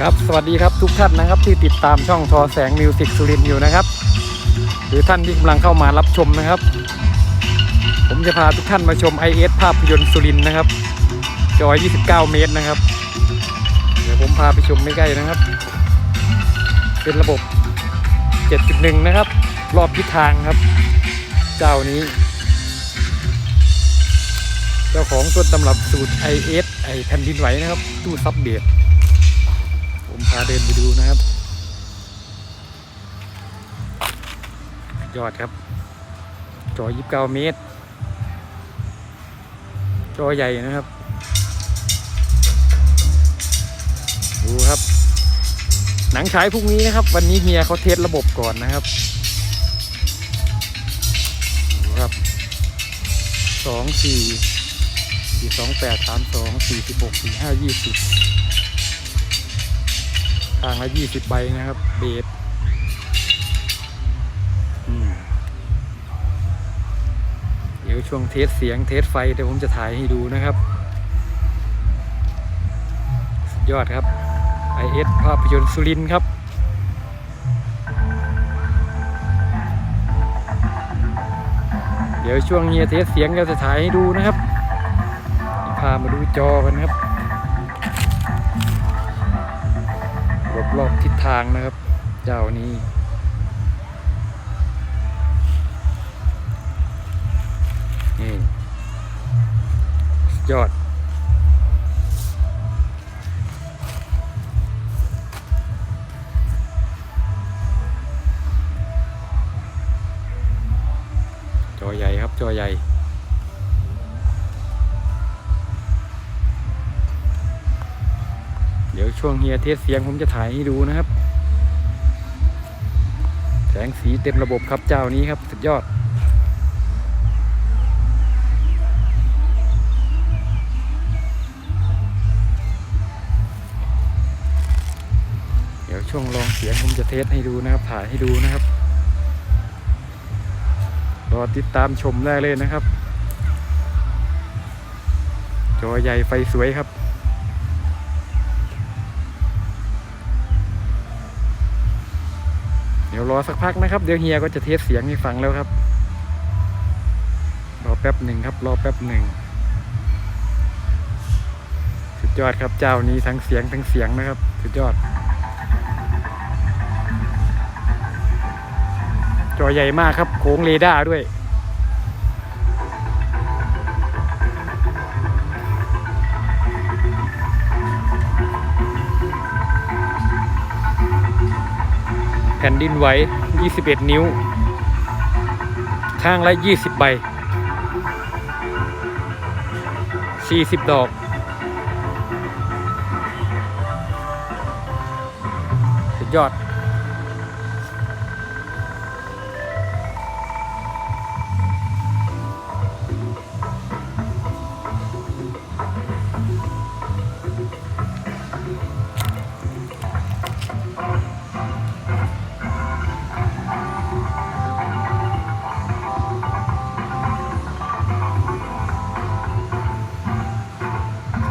ครับสวัสดีครับทุกท่านนะครับที่ติดตามช่องทอแสงมิวสิกสุรินอยู่นะครับ หรือท่านที่กำลังเข้ามารับชมนะครับ ผมจะพาทุกท่านมาชม IS ภาพยนตร์สุรินนะครับ จอ 29 เมตรนะครับ เดี๋ยวผมพาไปชมไม่ใกล้นะครับ เป็นระบบ 7.1 นะครับ รอบทิศทางครับ เจ้านี้ เจ้าของต้นตำรับสูตร IS ไอแผ่นดินไหวนะครับ ตู้ซับเบียด ผมพาเดินไปดูนะครับ ยอดครับ จอ 29 เมตร จอใหญ่นะครับ ดูครับ หนังฉายพรุ่งนี้นะครับ วันนี้เฮียเขาเทสระบบก่อนนะครับ ดูครับ 2 4 4 2 8 3 2 4 6 4 5 20 ข้างละยี่สิบใบนะครับ เบสเดี๋ยวช่วงเทสเสียงเทสไฟเดี๋ยวผมจะถ่ายให้ดูนะครับยอดครับ IS ภาพยนตร์สุรินครับเดี๋ยวช่วงเงียเทสเสียงเรจะถ่ายให้ดูนะครับ พามาดูจอกันครับ ทางนะครับ เจ้านี้ นี่ ยอดจอใหญ่ครับจอใหญ่ เดี๋ยวช่วงเฮียเทสเสียงผมจะถ่ายให้ดูนะครับ แสงสีเต็มระบบครับเจ้านี้ครับ สุดยอดเดี๋ยวช่วงลองเสียงผมจะเทสให้ดูนะครับ ถ่ายให้ดูนะครับ รอติดตามชมได้เลยนะครับ จอใหญ่ไฟสวยครับ รอสักพักนะครับ เดี๋ยวเฮียก็จะเทสเสียงให้ฟังแล้วครับ รอแป๊บหนึ่งครับ รอแป๊บหนึ่งสุดยอดครับเจ้านี้ทั้งเสียงทั้งเสียงนะครับ สุดยอด จอใหญ่มากครับโค้งเรดาร์ด้วย ผ่นดินไหว 21 นิ้ว ข้างละ 20 ใบ 40 ดอก สุดยอด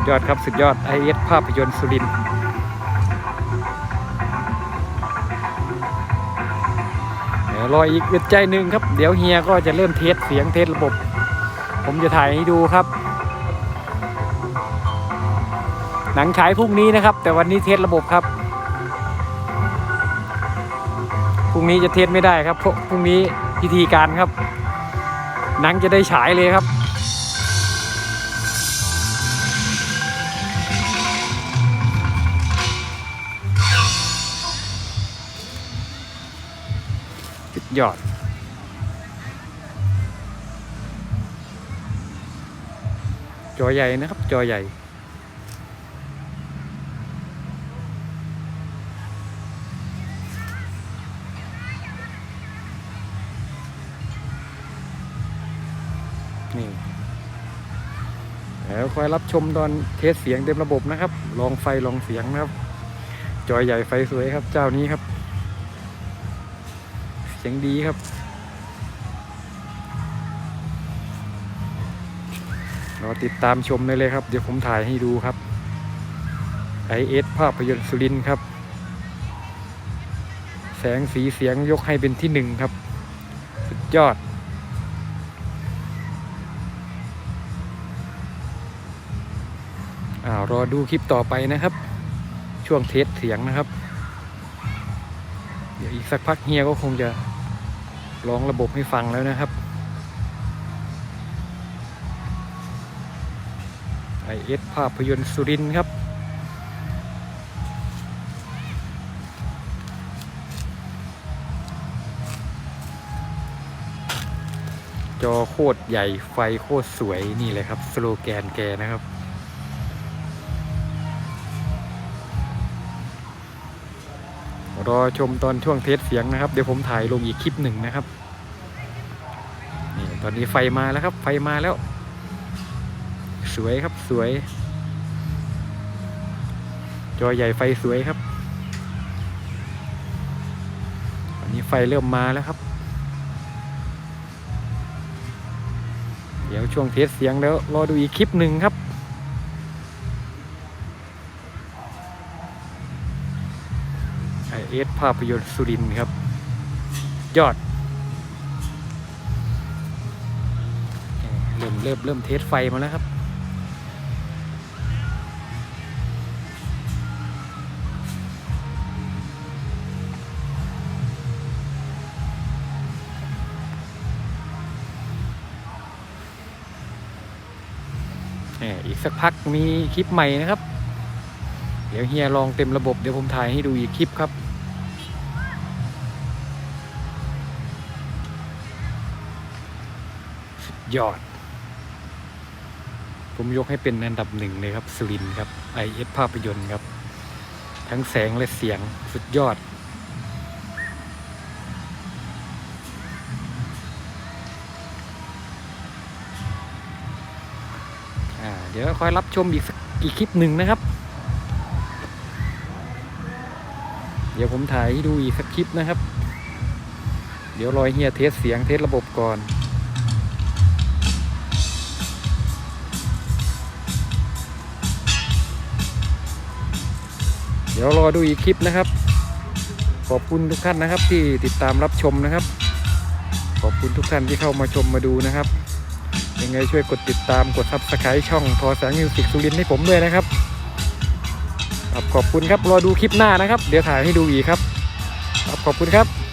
ยอดครับสุดยอด IS ภาพยนตร์สุรินทร์เดี๋ยวรออีกอึดใจหนึ่งครับ เดี๋ยวเฮียก็จะเริ่มเทสเสียงเทสระบบ ผมจะถ่ายให้ดูครับ หนังฉายพรุ่งนี้นะครับ แต่วันนี้เทสระบบครับพรุ่งนี้จะเทสไม่ได้ครับเพราะพรุ่งนี้พิธีการครับหนังจะได้ฉายเลยครับ ยอด จอใหญ่นะครับ จอใหญ่ นี่แล้วคอยรับชมตอนเทสเสียงเต็มระบบนะครับ ลองไฟลองเสียงนะครับ จอใหญ่ไฟสวยครับ เจ้านี้ครับ สียงดีครับรอติดตามชมได้เลยครับ เดี๋ยวผมถ่ายให้ดูครับไอเอสภาพยนตร์สุรินครับ แสงสีเสียงยกให้เป็นที่หนึ่งครับ สุดยอดอ่ารอดูคลิปต่อไปนะครับ ช่วงเทสเสียงนะครับ เดี๋ยวอีกสักพักเฮียก็คงจะ ร้องระบบให้ฟังแล้วนะครับ ไอเอสภาพยนตร์สุรินครับ จอโคตรใหญ่ไฟโคตรสวยนี่เลยครับ สโลแกนแกนะครับ รอชมตอนช่วงเทสเสียงนะครับ เดี๋ยวผมถ่ายลงอีกคลิปหนึ่งนะครับ นี่ตอนนี้ไฟมาแล้วครับ ไฟมาแล้ว สวยครับสวย จอใหญ่ไฟสวยครับอันนี้ไฟเริ่มมาแล้วครับ เดี๋ยวช่วงเทสเสียงแล้วรอดูอีกคลิปหนึ่งครับ สภาพยนตร์สุรินครับ ยอด เริ่มเริ่มเริ่มเทสไฟมาแล้วครับ อีกสักพักมีคลิปใหม่นะครับ เดี๋ยวเฮียลองเต็มระบบเดี๋ยวผมถ่ายให้ดูอีกคลิปครับ ยอด ผมยกให้เป็นอันดับหนึ่งเลยครับสุรินทร์ครับ IS ภาพยนตร์ครับ ทั้งแสงและเสียงสุดยอดอ่าเดี๋ยวคอยรับชมอีกสักอีกคลิปหนึ่งนะครับ เดี๋ยวผมถ่ายให้ดูอีกสักคลิปนะครับ เดี๋ยวรอยเฮียเทสเสียงเทสระบบก่อน เดี๋ยวรอดูอีกคลิปนะครับ ขอบคุณทุกท่านนะครับที่ติดตามรับชมนะครับ ขอบคุณทุกท่านที่เข้ามาชมมาดูนะครับ ยังไงช่วยกดติดตามกดซับสไครต์ช่องทอแสงมิวสิกสุรินให้ผมด้วยนะครับครับขอบคุณครับรอดูคลิปหน้านะครับ เดี๋ยวถ่ายให้ดูอีกครับครับขอบคุณครับ